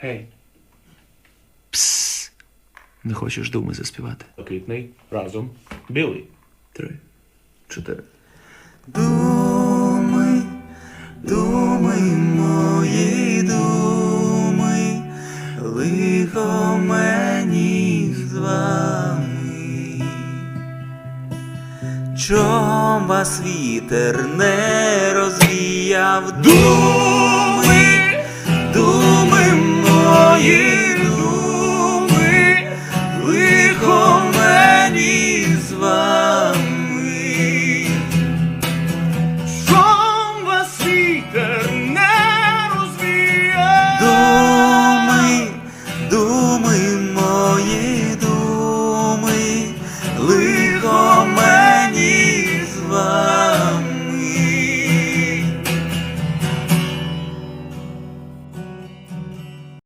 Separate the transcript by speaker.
Speaker 1: Гей,
Speaker 2: Пс. Не хочеш думи заспівати?
Speaker 1: блакитний, разом, білий.
Speaker 2: Три, чотири.
Speaker 3: Думи, думи, мої думи, лихо мені з вами. Чом вас вітер не розвіяв думи, need